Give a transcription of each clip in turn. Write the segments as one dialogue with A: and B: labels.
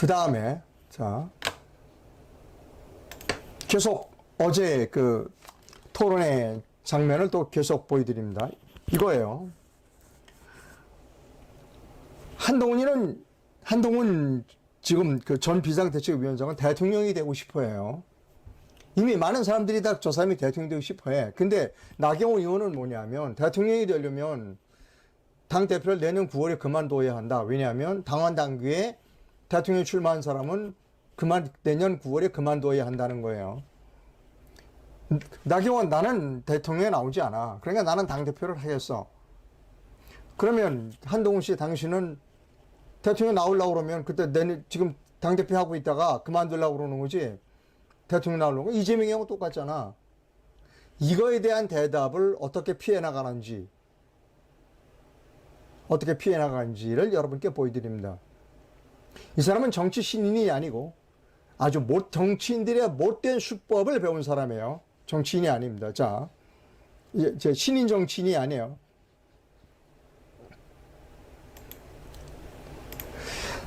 A: 그 다음에 자 계속 어제 그 토론회 장면을 또 계속 보여드립니다. 이거예요. 한동훈이는 한동훈 지금 그 전 비상대책위원장은 대통령이 되고 싶어해요. 이미 많은 사람들이 다 저 사람이 대통령 되고 싶어해. 근데 나경원 의원은 뭐냐면 대통령이 되려면 당 대표를 내년 9월에 그만둬야 한다. 왜냐하면 당원 당규에 대통령 출마한 사람은 그만 내년 9월에 그만둬야 한다는 거예요. 나경원 나는 대통령에 나오지 않아. 그러니까 나는 당 대표를 하겠어. 그러면 한동훈 씨 당신은 대통령 나오려고 그러면 그때 내년 지금 당 대표 하고 있다가 그만두려고 그러는 거지. 대통령 나오려고 거. 이재명이하고 똑같잖아. 이거에 대한 대답을 어떻게 피해 나가는지 어떻게 피해 나가는지를 여러분께 보여드립니다. 이 사람은 정치 신인이 아니고 아주 못 정치인들의 못된 수법을 배운 사람이에요. 정치인이 아닙니다. 자, 이제 제 신인 정치인이 아니에요.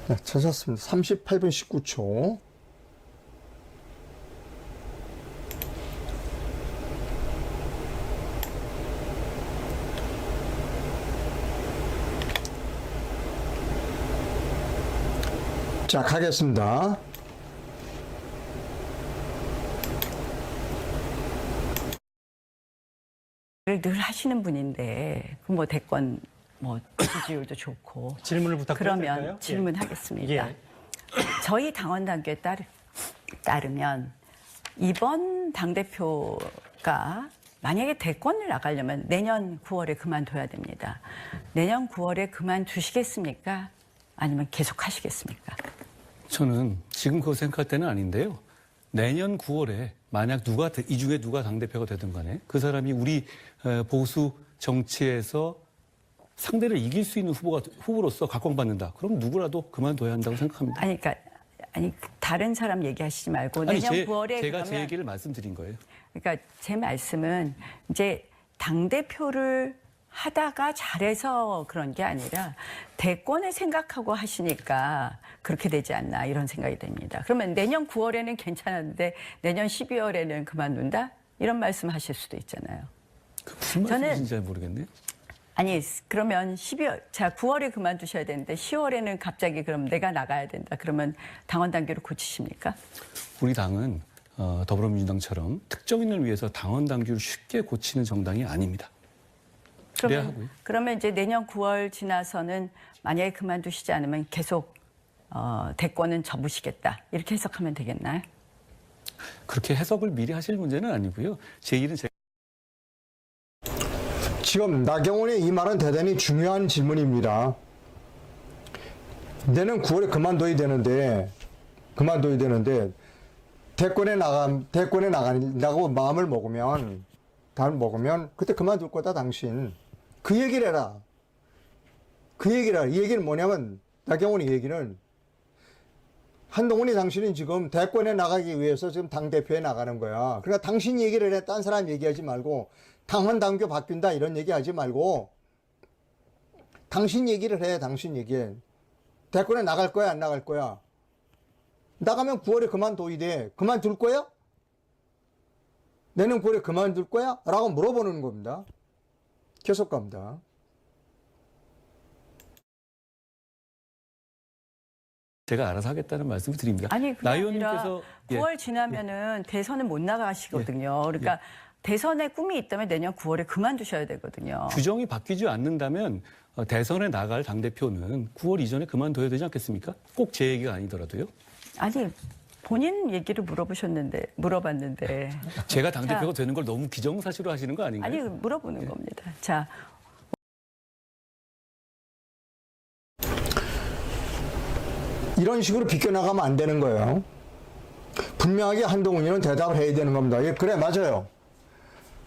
A: 네, 찾았습니다. 38분 19초. 자, 가겠습니다.
B: 를늘 하시는 분인데 그 뭐 대권 뭐 지지율도 좋고
C: 질문을?
B: 그러면
C: 예.
B: 질문하겠습니다.
C: 예.
B: 저희 당원 단계에 따르, 따르면 이번 당 대표가 만약에 대권을 나가려면 내년 9월에 그만둬야 됩니다. 내년 9월에 그만두시겠습니까? 아니면 계속 하시겠습니까?
D: 저는 지금 그거 생각할 때는 아닌데요. 내년 9월에 만약 누가 대- 이 중에 누가 당 대표가 되든 간에 그 사람이 우리 에, 보수 정치에서 상대를 이길 수 있는 후보가 후보로서 각광받는다. 그럼 누구라도 그만둬야 한다고 생각합니다.
B: 아니 그러니까 아니 다른 사람 얘기하시지 말고
D: 아니,
B: 내년
D: 제,
B: 9월에
D: 제가 제
B: 그러면
D: 얘기를 말씀드린 거예요.
B: 그러니까 제 말씀은 이제 당 대표를 하다가 잘해서 그런 게 아니라 대권을 생각하고 하시니까 그렇게 되지 않나 이런 생각이 듭니다. 그러면 내년 9월에는 괜찮은데 내년 12월에는 그만둔다 이런 말씀 하실 수도 있잖아요.
D: 그 무슨 말씀이신지 잘 모르겠네요.
B: 아니 그러면 12월 자 9월에 그만두셔야 되는데 10월에는 갑자기 그럼 내가 나가야 된다 그러면 당원 단계를 고치십니까?
D: 우리 당은 어, 더불어민주당처럼 특정인을 위해서 당원 당규를 쉽게 고치는 정당이 아닙니다.
B: 그러면
D: 하고요.
B: 그러면 이제 내년 9월 지나서는 만약에 그만두시지 않으면 계속 어, 대권은 접으시겠다 이렇게 해석하면 되겠나요?
D: 그렇게 해석을 미리 하실 문제는 아니고요. 제 일은 제가
A: 지금 나경원의 이 말은 대단히 중요한 질문입니다. 내년 9월에 그만둬야 되는데, 그만둬야 되는데, 대권에 나가, 대권에 나간다고 마음을 먹으면, 마음을 먹으면, 그때 그만둘 거다, 당신. 그 얘기를 해라. 그 얘기를 해라. 이 얘기는 뭐냐면, 나경원의 얘기는, 한동훈이 당신은 지금 대권에 나가기 위해서 지금 당대표에 나가는 거야. 그러니까 당신 얘기를 해. 딴 사람 얘기하지 말고, 당헌 당규 바뀐다 이런 얘기 하지 말고, 당신 얘기를 해. 당신 얘기해. 대권에 나갈 거야, 안 나갈 거야? 나가면 9월에 그만둬야 돼. 그만둘 거야? 내년 9월에 그만둘 거야? 라고 물어보는 겁니다. 계속 갑니다.
D: 제가 알아서 하겠다는 말씀을 드립니다.
B: 아니 그게
D: 나
B: 아니라
D: 의원님께서 예.
B: 9월 지나면은 대선은 못 나가시거든요. 그러니까 대선에 꿈이 있다면 내년 9월에 그만두셔야 되거든요.
D: 규정이 바뀌지 않는다면 어, 대선에 나갈 당 대표는 9월 이전에 그만둬야 되지 않겠습니까? 꼭 제 얘기가 아니더라도요.
B: 아니 본인 얘기를 물어보셨는데 물어봤는데
D: 제가 당 대표가 되는 걸 너무 기정사실로 하시는 거 아닌가요?
B: 아니 물어보는 겁니다. 자
A: 이런 식으로 비껴나가면 안 되는 거예요. 분명하게 한동훈이는 대답을 해야 되는 겁니다. 예, 그래, 맞아요.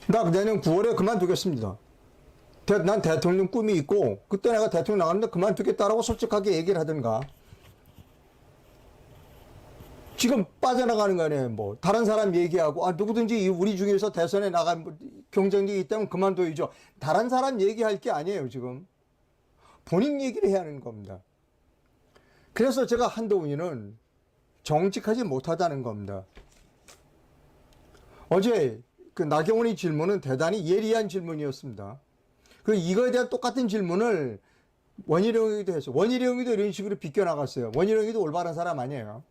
A: 나 내년 9월에 그만두겠습니다. 대- 난 대통령 꿈이 있고, 그때 내가 대통령 나가는데 그만두겠다라고 솔직하게 얘기를 하든가. 지금 빠져나가는 거 아니에요, 뭐. 다른 사람 얘기하고, 아, 누구든지 이 우리 중에서 대선에 나간 뭐 경쟁력이 있다면 그만둬야죠. 다른 사람 얘기할 게 아니에요, 지금. 본인 얘기를 해야 하는 겁니다. 그래서 제가 한동훈이는 정직하지 못하다는 겁니다. 어제 그 나경원의 질문은 대단히 예리한 질문이었습니다. 그리고 이거에 대한 똑같은 질문을 원희룡이도 했어요. 원희룡이도 이런 식으로 비껴나갔어요. 원희룡이도 올바른 사람 아니에요.